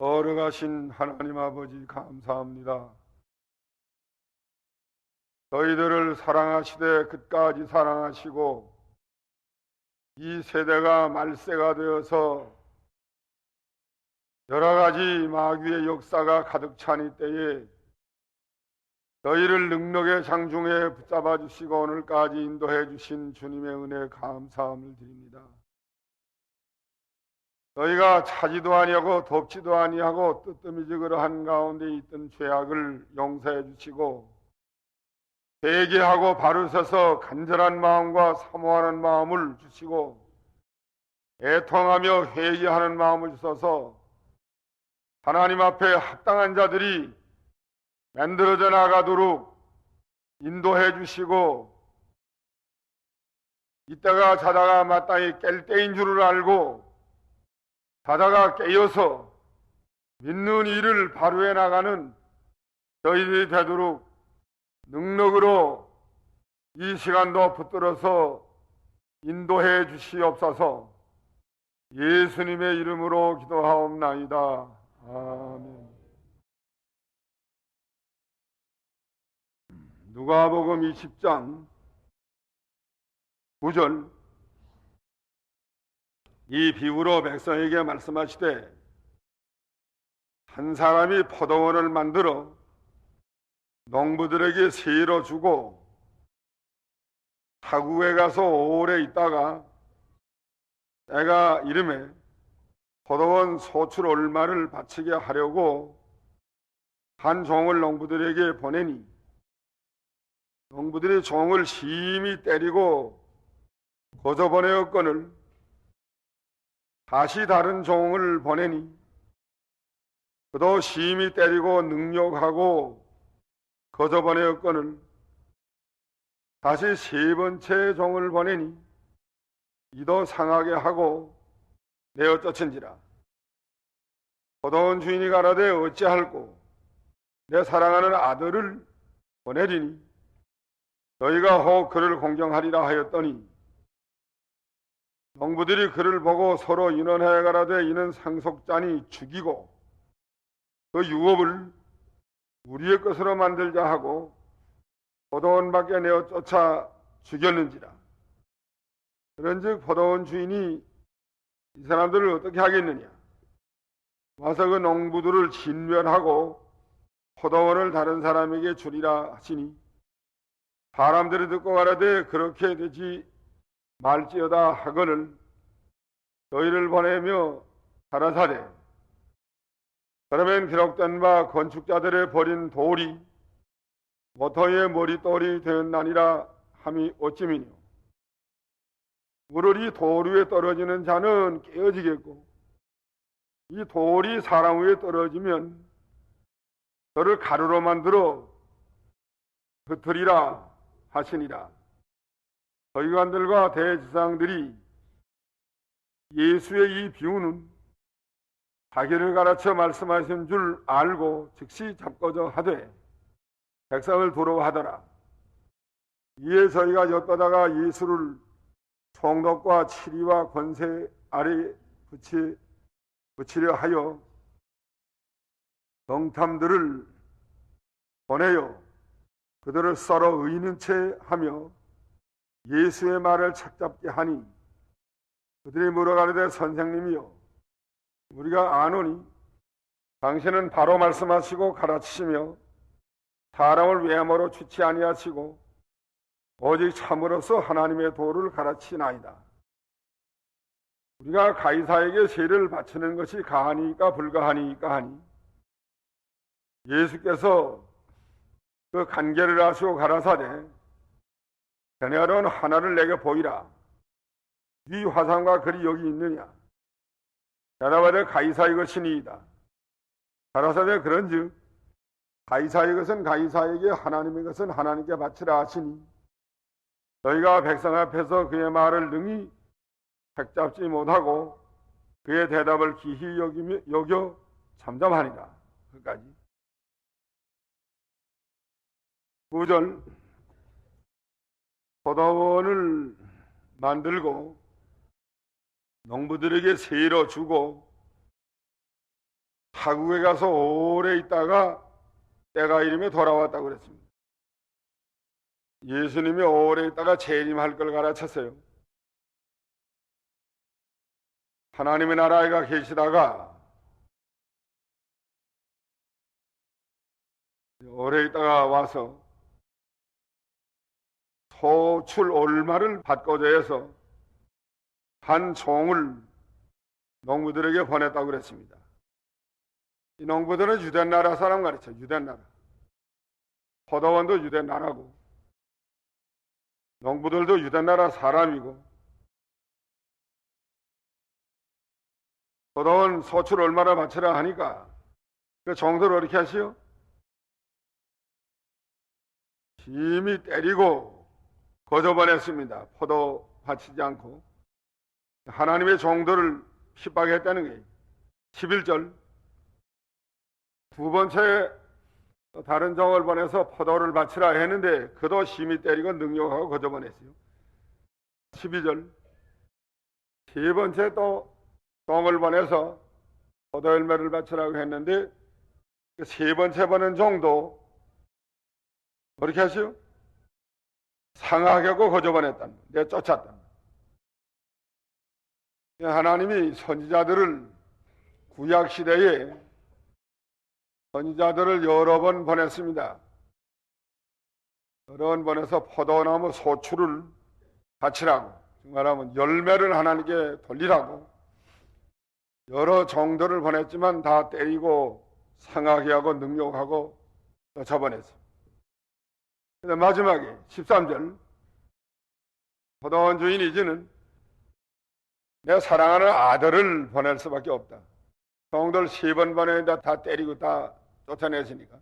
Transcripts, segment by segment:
거룩하신 하나님 아버지 감사합니다. 저희들을 사랑하시되 끝까지 사랑하시고 이 세대가 말세가 되어서 여러 가지 마귀의 역사가 가득 찬 이때에 저희를 능력의 장중에 붙잡아 주시고 오늘까지 인도해 주신 주님의 은혜 감사함을 드립니다. 너희가 차지도 아니하고 덥지도 아니하고 뜨뜨미지그러 한 가운데 있던 죄악을 용서해 주시고 회개하고 바로 서서 간절한 마음과 사모하는 마음을 주시고 애통하며 회개하는 마음을 주셔서. 하나님 앞에 합당한 자들이 만들어져 나가도록 인도해 주시고 이때가 자다가 마땅히 깰 때인 줄을 알고 자다가 깨어서 믿는 일을 바로해 나가는 저희들이 되도록 능력으로 이 시간도 붙들어서 인도해 주시옵소서 예수님의 이름으로 기도하옵나이다. 아멘. 누가복음 20장 9절 이 비유로 백성에게 말씀하시되 한 사람이 포도원을 만들어 농부들에게 세일어 주고 타국에 가서 오래 있다가 때가 이름에 포도원 소출 얼마를 바치게 하려고 한 종을 농부들에게 보내니 농부들이 종을 심히 때리고 거저 보내었거늘 다시 다른 종을 보내니 그도 심히 때리고 능욕하고 거저 보내었거늘 다시 세 번째 종을 보내니 이도 상하게 하고 내어 쫓은지라. 포도원 주인이 가라되 어찌할꼬? 내 사랑하는 아들을 보내리니 너희가 혹 그를 공경하리라 하였더니 농부들이 그를 보고 서로 인원해 가라되 이는 상속자니 죽이고 그 유업을 우리의 것으로 만들자 하고 포도원 밖에 내어 쫓아 죽였는지라. 그런즉 포도원 주인이 이 사람들을 어떻게 하겠느냐? 와서 그 농부들을 진멸하고 포도원을 다른 사람에게 주리라 하시니 사람들이 듣고 가라되 그렇게 되지 말지어다 하거늘 너희를 보내며 가라사대 그러면 기록된 바 건축자들의 버린 돌이 모터의 머리돌이 되었나니라 함이 어찌미뇨 물을 이돌 위에 떨어지는 자는 깨어지겠고 이 돌이 사람 위에 떨어지면 저를 가루로 만들어 흩으리라 하시니라. 서기관들과 대지상들이 예수의 이 비유는 자기를 가르쳐 말씀하신 줄 알고 즉시 잡고져 하되 백성을 부러워하더라. 이에 저희가 엿보다가 예수를 총독과 치리와 권세 아래 붙이, 붙이려 하여 동탐들을 보내요. 그들을 썰어 의는 채 하며 예수의 말을 착잡게 하니 그들이 물어가는데 선생님이요 우리가 아노니 당신은 바로 말씀하시고 가르치시며 사람을 외모로 취치 아니하시고 오직 참으로서 하나님의 도를 가르치나이다. 우리가 가이사에게 세를 바치는 것이 가하니까 불가하니까 하니 예수께서 그 간계를 하시고 가라사대 자네아론 하나를 내게 보이라. 네 화상과 글이 여기 있느냐? 대답하되 가이사의 것이니이다. 가라사대 그런즉 가이사의 것은 가이사에게 하나님의 것은 하나님께 바치라 하시니 너희가 백성 앞에서 그의 말을 능히 택잡지 못하고 그의 대답을 기히 여겨 잠잠하니라. 끝까지. 9절 포도원을 만들고 농부들에게 세일어 주고 타국에 가서 오래 있다가 때가 이름에 돌아왔다고 그랬습니다. 예수님이 오래 있다가 재림할 걸 가르쳤어요. 하나님의 나라에 가 계시다가 오래 있다가 와서 소출 얼마를 받고자 해서 한 종을 농부들에게 보냈다고 그랬습니다. 이 농부들은 유대 나라 사람 가르쳐 유대 나라. 포도원도 유대 나라고 농부들도 유대 나라 사람이고 포도원 소출 얼마나 바치라 하니까 그 종들을 어떻게 하시오? 힘이 때리고 거저번했습니다. 포도 바치지 않고 하나님의 종들을 핍박했다는 거예요. 11절 두 번째 다른 종을 보내서 포도를 바치라 했는데 그도 심히 때리고 능욕하고 거저번했어요. 12절 세 번째 또 종을 보내서 포도 열매를 바치라고 했는데 그세 번째 보낸 종도 어떻게 하시오? 상하게 하고 거저번했단 내 쫓았단 하나님이 선지자들을 구약 시대에 선지자들을 여러 번 보냈습니다. 여러 번 보내서 포도나무 소출을 바치라고 말하면 열매를 하나님께 돌리라고 여러 정도를 보냈지만 다 때리고 상하게 하고 능욕하고 쫓아보냈어요. 근데 마지막에 13절 포도원 주인 이제는 내 사랑하는 아들을 보낼 수밖에 없다. 성들 세번 보내다 다 때리고 다 쫓아냈으니까.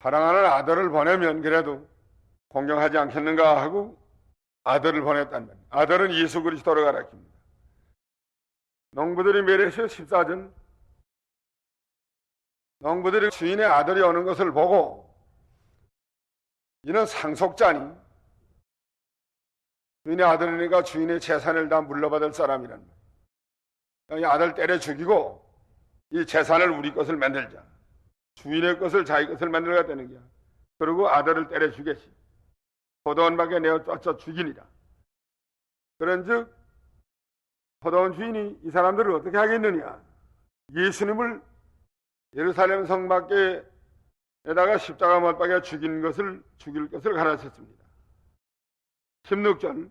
사랑하는 아들을 보내면 그래도 공경하지 않겠는가 하고 아들을 보냈단 말이에요. 아들은 예수 그리스도를 가르칩니다. 농부들이 매래시 14절 농부들이 주인의 아들이 오는 것을 보고 이는 상속자니 주인의 아들이니까 주인의 재산을 다 물러받을 사람이란 말이에요. 이 아들 때려 죽이고 이 재산을 우리 것을 만들자. 주인의 것을 자기 것을 만들어가되는 거야. 그리고 아들을 때려 죽겠지. 포도원 밖에 내어 쫓아 죽이니라. 그런즉 포도원 주인이 이 사람들을 어떻게 하겠느냐? 예수님을 예루살렘 성 밖에 에다가 십자가 못 박아 죽인 것을 죽일 것을 가르쳤습니다. 16절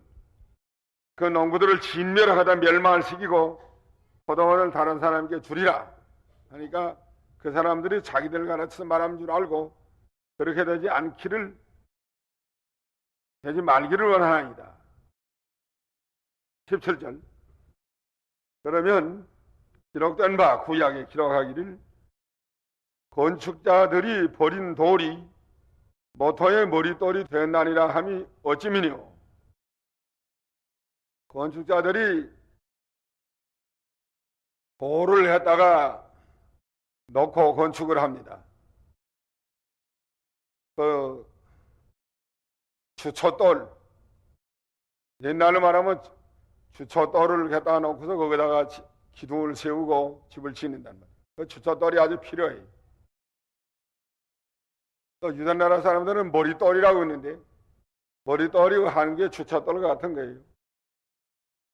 그 농부들을 진멸하다 멸망을 시키고 포도원을 다른 사람에게 주리라 하니까 그 사람들이 자기들 가르쳐서 말하는 줄 알고 그렇게 되지 않기를 되지 말기를 원하나이다. 17절 그러면 기록된 바 구약에 기록하기를 건축자들이 버린 돌이 모터의 머릿돌이 된다니라 함이 어찌미뇨 건축자들이 돌을 했다가 넣고 건축을 합니다. 그 주초돌 옛날로 말하면 주초돌을 갖다 놓고서 거기다가 기둥을 세우고 집을 짓는단 말이에요. 그 주초돌이 아주 필요해요. 또 유다 나라 사람들은 머리돌이라고 했는데 머리돌이 하는 게 주차돌 같은 거예요.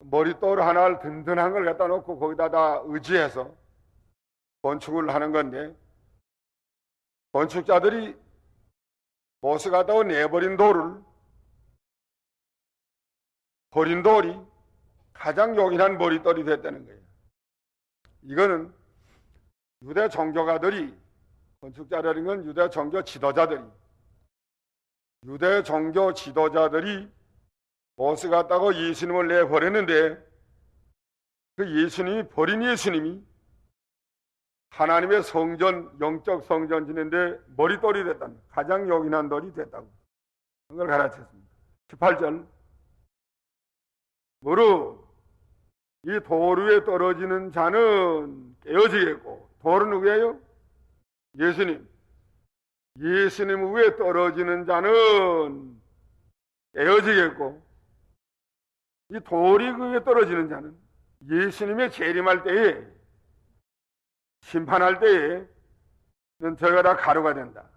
머리돌 하나를 든든한 걸 갖다 놓고 거기다 다 의지해서 건축을 하는 건데 건축자들이 보스 갖다가 내버린 돌을 버린 돌이 가장 요긴한 머리돌이 됐다는 거예요. 이거는 유대 종교가들이 건축자라는 건 유대 종교 지도자들이 유대 종교 지도자들이 보스 같다고 예수님을 내버렸는데 그 예수님이 버린 예수님이 하나님의 성전 영적 성전 지는데 머리돌이 됐다 가장 요긴한 돌이 됐다고 그걸 가르쳤습니다 18절 무릇 이돌 위에 떨어지는 자는 깨어지겠고 돌은 누구예요? 예수님. 예수님 위에 떨어지는 자는 깨어지겠고, 이 돌이 그 위에 떨어지는 자는 예수님의 재림할 때에 심판할 때에는 저희가 다 가루가 된다.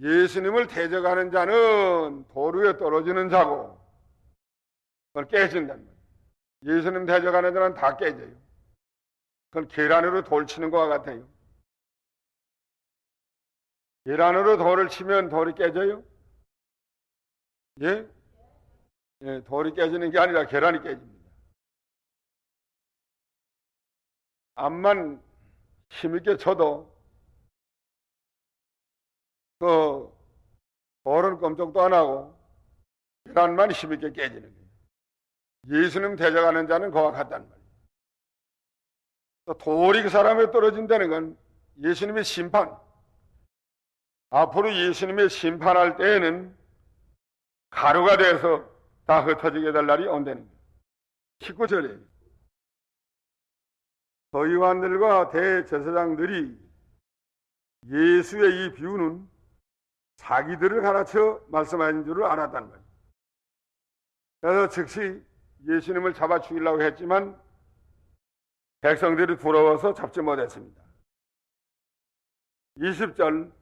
예수님을 대적하는 자는 돌 위에 떨어지는 자고 그걸 깨진단 말이에요. 예수님 대적하는 자는 다 깨져요. 그건 계란으로 돌 치는 것과 같아요. 계란으로 돌을 치면 돌이 깨져요? 예? 예, 돌이 깨지는 게 아니라 계란이 깨집니다. 암만 힘있게 쳐도 그 돌은 꼼짝도 안 하고 계란만 힘있게 깨지는 거예요. 예수님 대적하는 자는 그와 같단 말이에요. 또 돌이 그 사람에 떨어진다는 건 예수님의 심판. 앞으로 예수님의 심판할 때에는 가루가 돼서 다 흩어지게 될 날이 온다는 거예요. 19절에 서기관들과 대제사장들이 예수의 이 비유는 자기들을 가르쳐 말씀하신 줄을 알았단 말이에요. 그래서 즉시 예수님을 잡아 죽이려고 했지만 백성들이 부러워서 잡지 못했습니다. 20절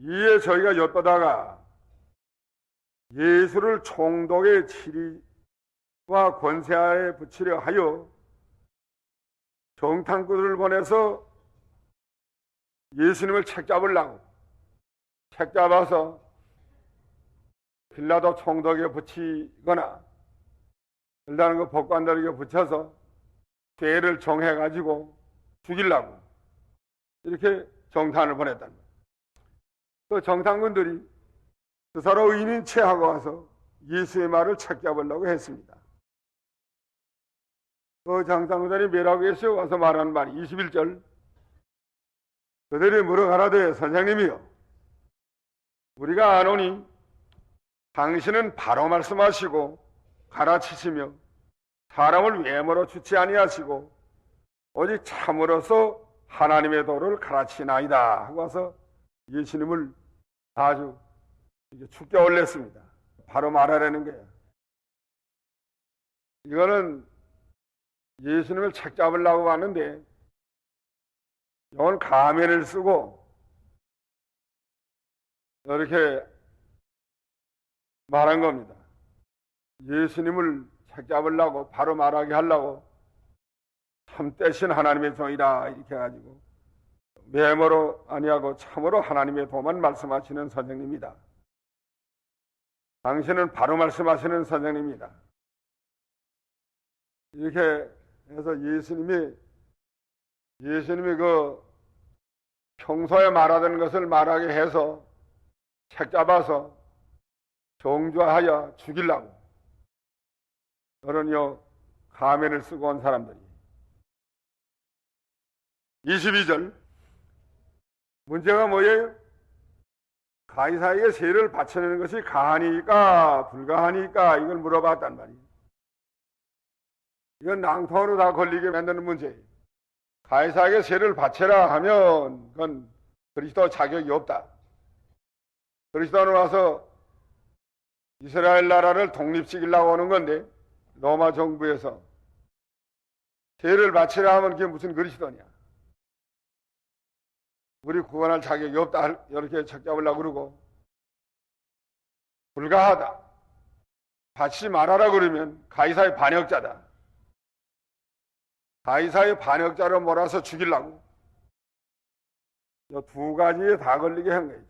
이에 저희가 엿보다가 예수를 총독의 치리와 권세하에 붙이려 하여 정탐꾼을 보내서 예수님을 책잡으려고 책잡아서 빌라도 총독에 붙이거나 일단은 그 법관들에게 붙여서 죄를 정해가지고 죽이려고 이렇게 정탄을 보냈단 말이에요. 그 정탐꾼들이 그 서로 의인인 체하고 와서 예수의 말을 책잡으려고 했습니다. 그 장상들이 멸하고에서 와서 말하는 말이 21절 그들이 물어가라되 선생님이요 우리가 아노니 당신은 바로 말씀하시고 가르치시며 사람을 외모로 주지 아니하시고 오직 참으로서 하나님의 도를 가르치나이다 하고 와서 예수님을 아주 죽게 올렸습니다. 바로 말하라는 거예요. 이거는 예수님을 책 잡으려고 하는데 이건 가면을 쓰고 이렇게 말한 겁니다. 예수님을 책 잡으려고 바로 말하게 하려고 참되신 하나님의 종이다 이렇게 해가지고 외모로 아니하고 참으로 하나님의 도만 말씀하시는 선생님이다. 당신은 바로 말씀하시는 선생님이다. 이렇게 해서 예수님이 예수님이 그 평소에 말하던 것을 말하게 해서 책 잡아서 정죄하여 죽이려고 그런 요 가면을 쓰고 온 사람들이 22절 문제가 뭐예요? 가이사에게 세를 바쳐내는 것이 가하니까 불가하니까 이걸 물어봤단 말이에요. 이건 낭통으로 다 걸리게 만드는 문제예요. 가이사에게 세를 바쳐라 하면 그건 그리스도 자격이 없다. 그리스도는 와서 이스라엘 나라를 독립시키려고 하는 건데 로마 정부에서 세를 바치라 하면 그게 무슨 그리스도냐. 우리 구원할 자격이 없다 이렇게 책잡으려고 그러고 불가하다. 받지 말아라 그러면 가이사의 반역자다. 가이사의 반역자로 몰아서 죽이려고 두 가지에 다 걸리게 한 거죠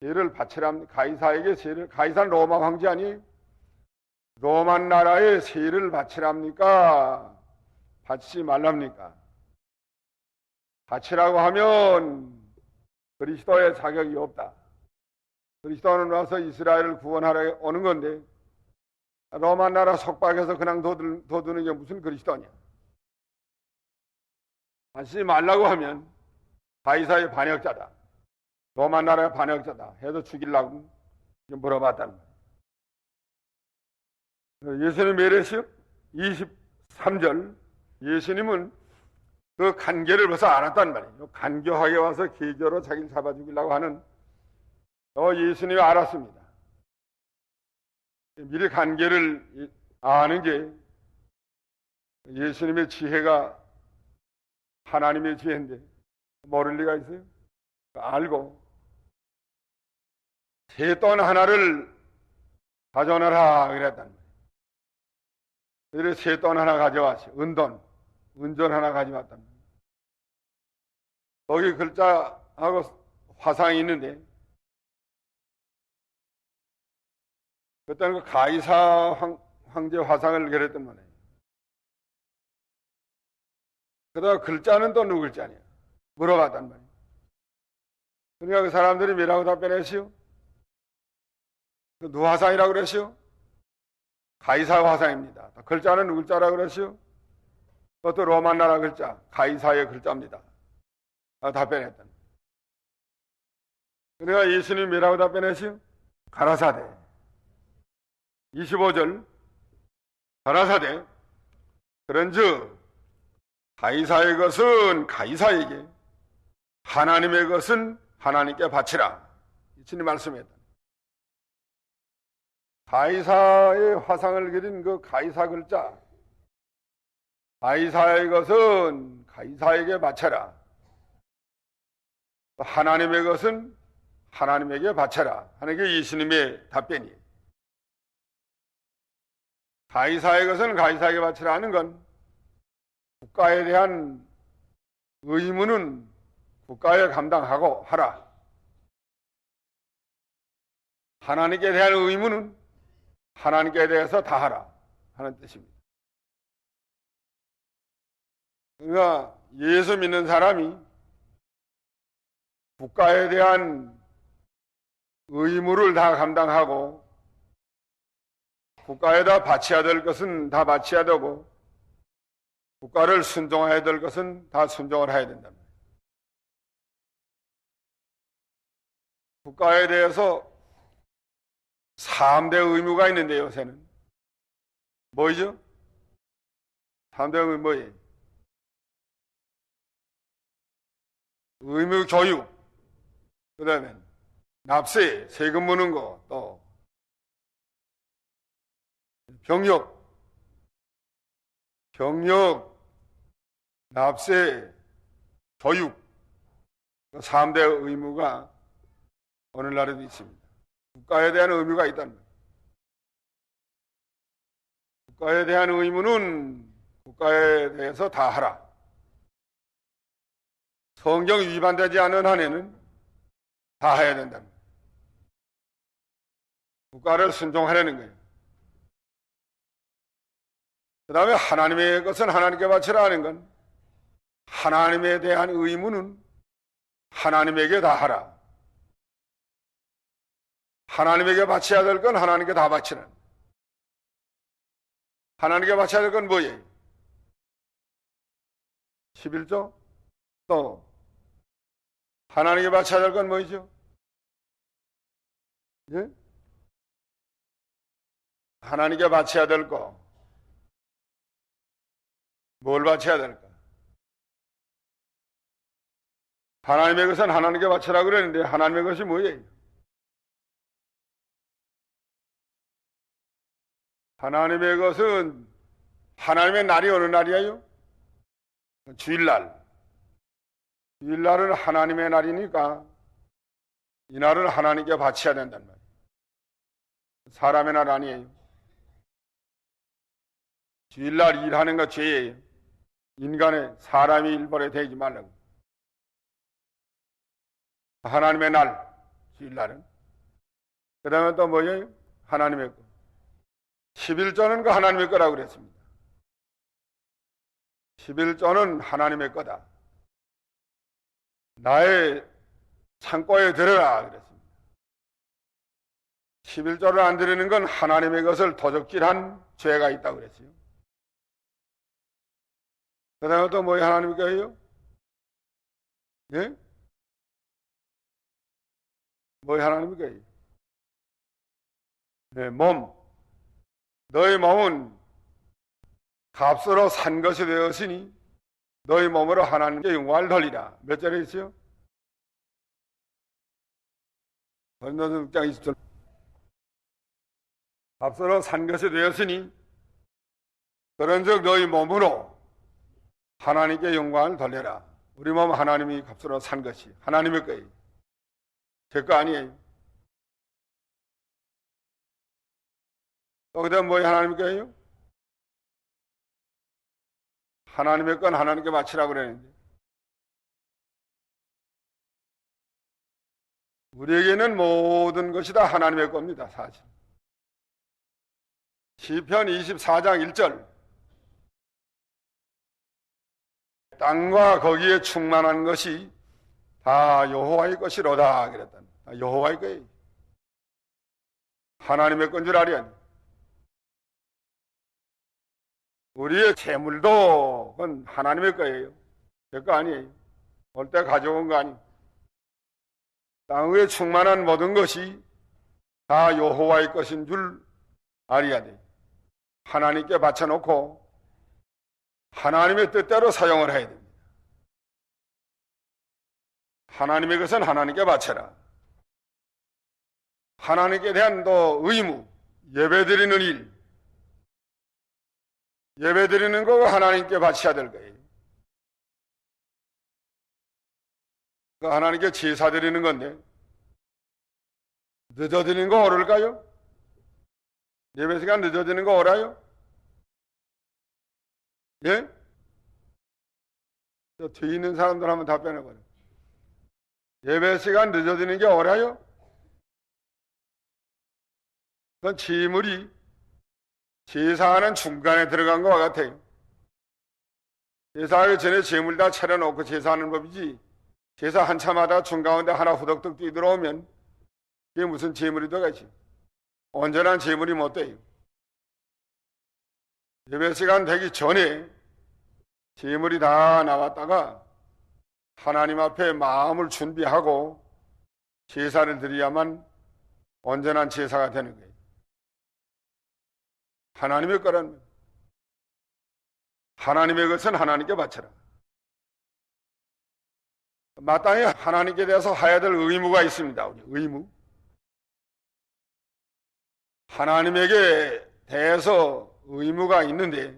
죄를 바치라 가이사에게 죄를 가이사는 로마 황제 아니 로마 나라에 세를 바치랍니까? 받지 말랍니까 바치라고 하면 그리스도의 자격이 없다. 그리스도는 와서 이스라엘을 구원하러 오는 건데 로마 나라 속박해서 그냥 둬두는 게 무슨 그리스도냐. 하지 말라고 하면 바이사의 반역자다. 로마 나라의 반역자다. 해서 죽이려고 물어봤단 말이에요. 예수님 메레시요 23절 예수님은 그 간계를 벌써 알았단 말이에요. 간교하게 와서 계교로 자기를 잡아 죽이려고 하는 어, 예수님이 알았습니다. 미리 간계를 아는 게 예수님의 지혜가 하나님의 지혜인데 모를 리가 있어요? 알고 새돈 하나를 가져오너라 그랬단 말이에요. 그래서 새돈 하나 가져왔어요. 은돈, 은전 하나 말이에요. 거기 글자하고 화상이 있는데 그때는 그 가이사 황, 황제 화상을 그렸단 말이에요. 그러다가 글자는 또 누구 글자냐? 물어봤단 말이에요. 그러니까 그 사람들이 뭐라고 답변했어요? 그 누구 화상이라고 그랬어요? 가이사 화상입니다. 글자는 누구 글자라고 그랬어요? 그것도 로만 나라 글자, 가이사의 글자입니다. 아, 답변했단 말이에요. 그러니까 예수님이 뭐라고 답변했어요? 가라사대. 25절 가라사대 그런 즉 가이사의 것은 가이사에게 하나님의 것은 하나님께 바치라 예수님 말씀했다 가이사의 화상을 그린 그 가이사 글자 가이사의 것은 가이사에게 바쳐라 하나님의 것은 하나님에게 바쳐라 하는 게 예수님의 답변이에요 가이사의 것은 가이사에게 바치라 하는 건 국가에 대한 의무는 국가에 감당하고 하라. 하나님께 대한 의무는 하나님께 대해서 다 하라 하는 뜻입니다. 그러니까 예수 믿는 사람이 국가에 대한 의무를 다 감당하고 국가에다 바쳐야 될 것은 다 바쳐야 되고 국가를 순종해야 될 것은 다 순종을 해야 된다. 국가에 대해서 3대 의무가 있는데 요새는 뭐죠? 3대 의무 뭐예요? 의무 교육, 그 다음에 납세, 세금 무는 거, 또 병역, 병역, 납세, 교육, 3대 의무가 오늘날에도 있습니다. 국가에 대한 의무가 있다는 거예요. 국가에 대한 의무는 국가에 대해서 다 하라. 성경 위반되지 않은 한에는 다 해야 된다는. 국가를 순종하려는 거예요. 그 다음에 하나님의 것은 하나님께 바치라 하는 건 하나님에 대한 의무는 하나님에게 다 하라. 하나님에게 바쳐야 될 건 하나님께 다 바치는. 하나님께 바쳐야 될 건 뭐예요? 11조? 또 하나님께 바쳐야 될 건 뭐죠? 예? 하나님께 바쳐야 될 거. 뭘 바쳐야 될까? 하나님의 것은 하나님께 바쳐라 그랬는데 하나님의 것이 뭐예요? 하나님의 것은 하나님의 날이 어느 날이에요? 주일날. 주일날은 하나님의 날이니까 이 날은 하나님께 바쳐야 된단 말이에요. 사람의 날 아니에요. 주일날 일하는 거 죄예요. 인간의 사람이 일벌에 되지 말라고. 하나님의 날, 주일날은. 그 다음에 또 뭐예요? 하나님의 거. 11조는 그 하나님의 거라고 그랬습니다. 11조는 하나님의 거다. 나의 창고에 들어라 그랬습니다. 11조를 안 드리는 건 하나님의 것을 도적질한 죄가 있다고 그랬어요. 그 다음에 또 뭐에 하나님께 해요? 예? 뭐에 하나님께 해요? 네, 몸. 너희 몸은 값으로 산 것이 되었으니 너희 몸으로 하나님께 영광을 돌리라. 몇 절에 있어요? 고린도서 6장 20절. 값으로 산 것이 되었으니 그런즉 너희 몸으로 하나님께 영광을 돌려라. 우리 몸 하나님이 값으로 산 것이 하나님의 거예요. 제 거 아니에요. 또 그다음 뭐예요? 하나님의 거예요? 하나님의 건 하나님께 바치라고 그랬는데 우리에게는 모든 것이 다 하나님의 겁니다, 사실. 시편 24장 1절 땅과 거기에 충만한 것이 다 여호와의 것이로다 그랬다. 다 여호와의 거예요. 하나님의 건줄 알이 아니. 우리의 재물도 그건 하나님의 거예요. 제 거 아니에요. 올 때 가져온 거 아니에요. 땅 위에 충만한 모든 것이 다 여호와의 것인 줄 알아야 돼. 하나님께 바쳐놓고 하나님의 뜻대로 사용을 해야 됩니다. 하나님의 것은 하나님께 바쳐라. 하나님께 대한 또 의무, 예배 드리는 일, 예배 드리는 거 하나님께 바쳐야 될 거예요. 그 하나님께 제사 드리는 건데 늦어지는 거 오를까요? 예배 시간 늦어지는 거 오라요? 예? 저 뒤에 있는 사람들 한번 답변해봐요. 예배 시간 늦어지는 게 오라요? 그건 지물이 제사하는 중간에 들어간 것과 같아요. 제사하기 전에 재물 다 차려놓고 제사하는 법이지 제사 한참 하다가 중가운데 하나 후덕덕 뛰들어오면 그게 무슨 재물이 들어가지? 온전한 재물이 못 돼요. 예배 시간 되기 전에 재물이 다 나왔다가 하나님 앞에 마음을 준비하고 제사를 드려야만 온전한 제사가 되는 거예요. 하나님의 거란 하나님의 것은 하나님께 바쳐라. 마땅히 하나님께 대해서 해야 될 의무가 있습니다. 의무. 하나님에게 대해서 의무가 있는데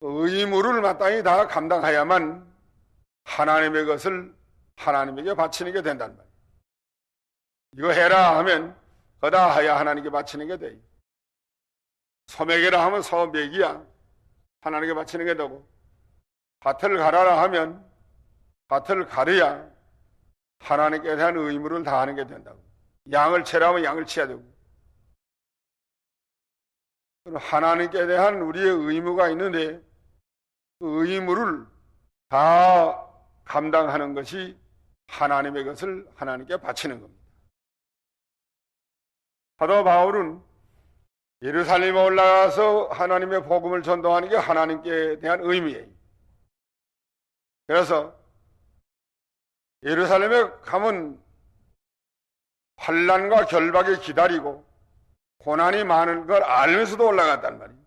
그 의무를 마땅히 다 감당해야만 하나님의 것을 하나님에게 바치는 게 된단 말이에요. 이거 해라 하면 거다 해야 하나님께 바치는 게 돼요. 소매기라 하면 소매기야. 하나님께 바치는 게 되고 밭을 가라라 하면 밭을 가려야 하나님께 대한 의무를 다하는 게 된다고. 양을 채라면 양을 치야 되고 하나님께 대한 우리의 의무가 있는데 그 의무를 다 감당하는 것이 하나님의 것을 하나님께 바치는 겁니다. 사도 바울은 예루살렘에 올라가서 하나님의 복음을 전도하는 게 하나님께 대한 의미예요. 그래서 예루살렘에 가면 환란과 결박이 기다리고 고난이 많은 걸 알면서도 올라갔단 말이에요.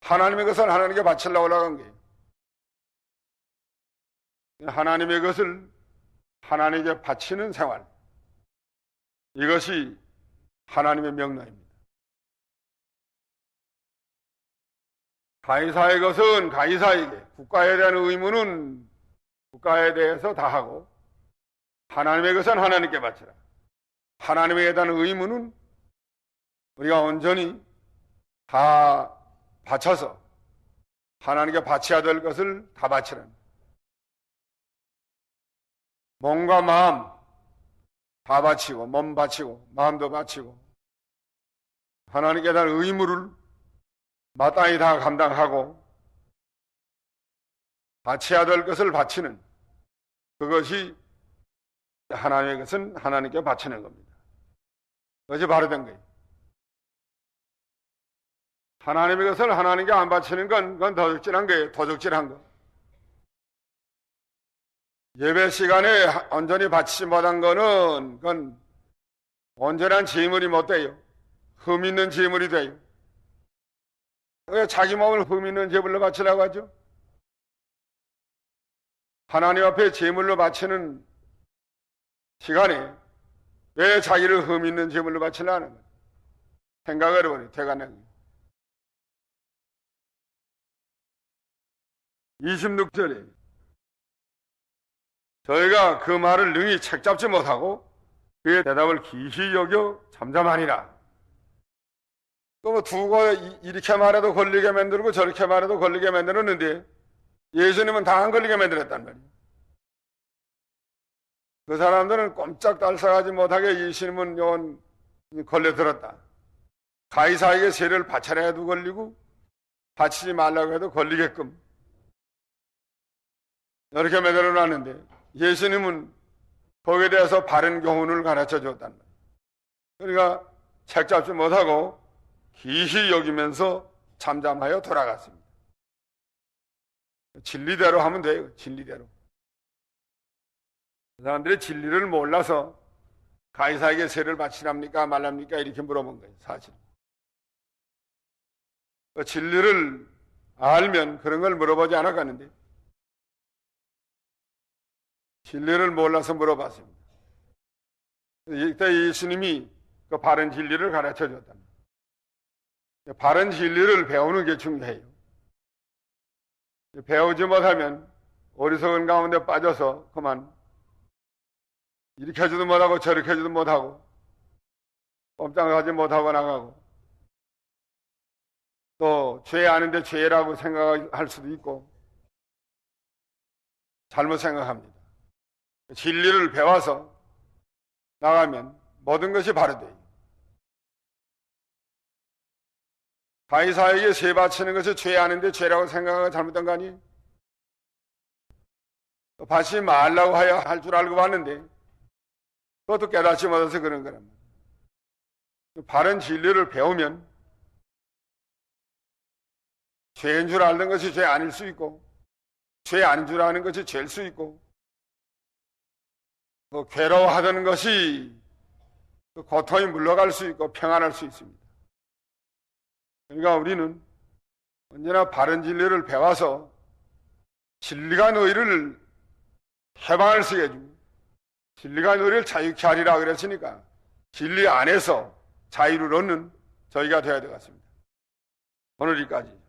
하나님의 것을 하나님께 바치려고 올라간 거예요. 하나님의 것을 하나님께 바치는 생활. 이것이 하나님의 명령입니다. 가이사의 것은 가이사에게, 국가에 대한 의무는 국가에 대해서 다 하고, 하나님의 것은 하나님께 바치라. 하나님에 대한 의무는 우리가 온전히 다 바쳐서 하나님께 바쳐야 될 것을 다 바치는 몸과 마음 다 바치고 몸 바치고 마음도 바치고 하나님께 대한 의무를 마땅히 다 감당하고 바쳐야 될 것을 바치는 그것이 하나님의 것은 하나님께 바치는 겁니다. 그것이 바로 된 거예요. 하나님의 것을 하나님께 안 바치는 건 그건 도적질한 거예요. 도적질한 거. 예배 시간에 온전히 바치지 못한 거는 그건 온전한 재물이 못 돼요. 흠 있는 재물이 돼요. 왜 자기 몸을 흠 있는 재물로 바치라고 하죠? 하나님 앞에 재물로 바치는 시간에 왜 자기를 흠 있는 재물로 바치려는 거예요? 생각을 해버려요. 대관령. 26절에 저희가 그 말을 능히 책잡지 못하고 그의 대답을 기시 여겨 잠잠하니라. 또 뭐 두고 이- 이렇게 말해도 걸리게 만들고 저렇게 말해도 걸리게 만들었는데 예수님은 다 안 걸리게 만들었단 말이에요. 그 사람들은 꼼짝 달싹하지 못하게 예수님은 요 걸려들었다. 가이사에게 세를 바쳐라 해도 걸리고 바치지 말라고 해도 걸리게끔 이렇게 만들어 놨는데 예수님은 거기에 대해서 바른 교훈을 가르쳐 줬단 말이에요. 그러니까 책 잡지 못하고 기시 여기면서 잠잠하여 돌아갔습니다. 진리대로 하면 돼요. 진리대로. 그 사람들이 진리를 몰라서 가이사에게 세를 바치랍니까 말랍니까 이렇게 물어본 거예요. 사실. 그 진리를 알면 그런 걸 물어보지 않았겠는데 진리를 몰라서 물어봤습니다. 이때 예수님이 그 바른 진리를 가르쳐 줬다. 바른 진리를 배우는 게 중요해요. 배우지 못하면 어리석은 가운데 빠져서 그만 이렇게 해주도 못하고 저렇게 해주도 못하고 꼼짝하지 못하고 나가고 또 죄 아는데 죄라고 생각할 수도 있고 잘못 생각합니다. 진리를 배워서 나가면 모든 것이 바로 돼요. 가이사에게 세 바치는 것이 죄 아는데 죄라고 생각하고 잘못된 거 아니에요? 또 바치지 말라고 하여 할 줄 알고 왔는데 그것도 깨닫지 못해서 그런 거란 말이에요. 바른 진리를 배우면 죄인 줄 알던 것이 죄 아닐 수 있고 죄 아닌 줄 아는 것이 죄일 수 있고 또 괴로워하던 것이 그 고통이 물러갈 수 있고 평안할 수 있습니다. 그러니까 우리는 언제나 바른 진리를 배워서 진리가 너희를 해방할 수 해주고 진리가 너희를 자유케 하리라 그랬으니까 진리 안에서 자유를 얻는 저희가 되어야 되겠습니다. 오늘 여기까지.